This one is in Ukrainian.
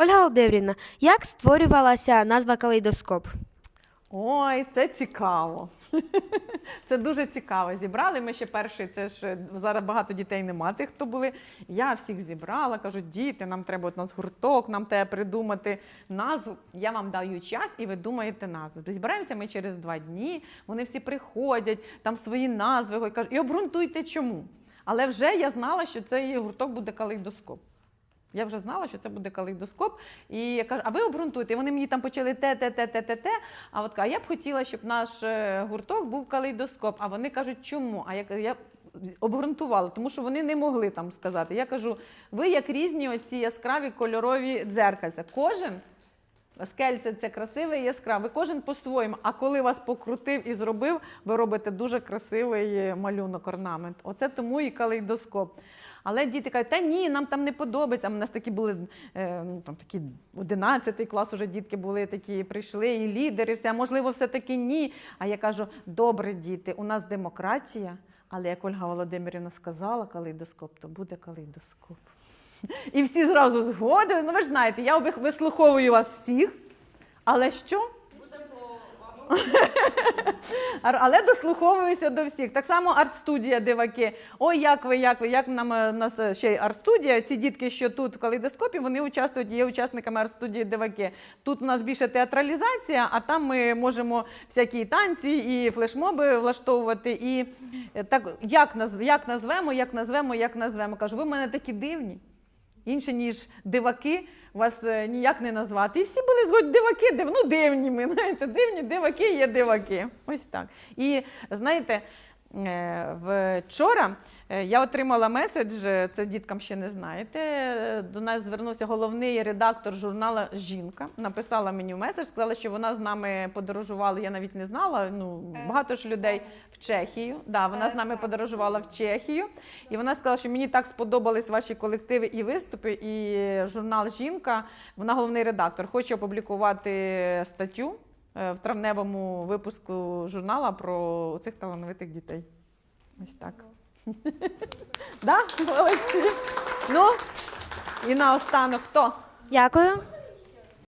Ольга Володимирівна, як створювалася назва калейдоскоп? Ой, це цікаво. Це дуже цікаво. Зібрали ми ще перший. Це ж е, зараз багато дітей нема тих, хто були. Я всіх зібрала, кажу, діти, нам треба от нас гурток, нам треба придумати назву. Я вам даю час, і ви думаєте назву. Збираємося ми через два дні. Вони всі приходять, там свої назви кажуть, і обґрунтуйте чому. Але вже я знала, що цей гурток буде калейдоскоп. Я вже знала, що це буде калейдоскоп. І я кажу, а ви обґрунтуйте. І Вони мені там почали те, те, те, те, те, те. А от а я б хотіла, щоб наш е, гурток був калейдоскоп. А вони кажуть, чому? А я я обґрунтувала, тому що вони не могли там сказати. Я кажу, ви як різні оці яскраві кольорові дзеркальця. Кожен. Скельце це красиве і яскраве. Кожен по-своєму. А коли вас покрутив і зробив, ви робите дуже красивий е, малюнок, орнамент. Оце тому і калейдоскоп. Але діти кажуть, та ні, нам там не подобається. У нас такі були е, ну, там такі 11 клас, уже дітки були такі, прийшли, і лідери, все, можливо, все-таки ні. А я кажу: добре, діти, у нас демократія, але як Ольга Володимирівна сказала калейдоскоп, то буде калейдоскоп. І всі зразу згодили. Ну ви ж знаєте, я вислуховую вас всіх. Але що? Ар- Але дослуховуюся до всіх. Так само арт-студія диваки. Ой, як ви, як ви, як нам е, нас е, ще й арт-студія. Ці дітки, що тут в калейдоскопі, вони участвують, є учасниками арт-студії диваки. Тут у нас більше театралізація, а там ми можемо всякі танці і флешмоби влаштовувати. І е, так як назв, як назвемо, як назвемо, як назвемо. Кажу, ви в мене такі дивні. Інше, ніж диваки, вас е, ніяк не назвати. І всі були згодні диваки, див, ну дивні ми, знаєте, дивні диваки є диваки. Ось так. І знаєте, е, вчора я отримала меседж, е, це діткам ще не знаєте. е, До нас звернувся головний редактор журналу Жінка. Написала мені меседж, сказала, що вона з нами подорожувала. Я навіть не знала. Ну багато ж людей в Чехію. Да, вона з нами подорожувала в Чехію. І вона сказала, що мені так сподобались ваші колективи і виступи, і журнал Жінка. Вона головний редактор. Хоче опублікувати статтю е, в травневому випуску журнала про цих талановитих дітей. Ось так. Да? Молодці. Ну, і наостанок хто? Дякую.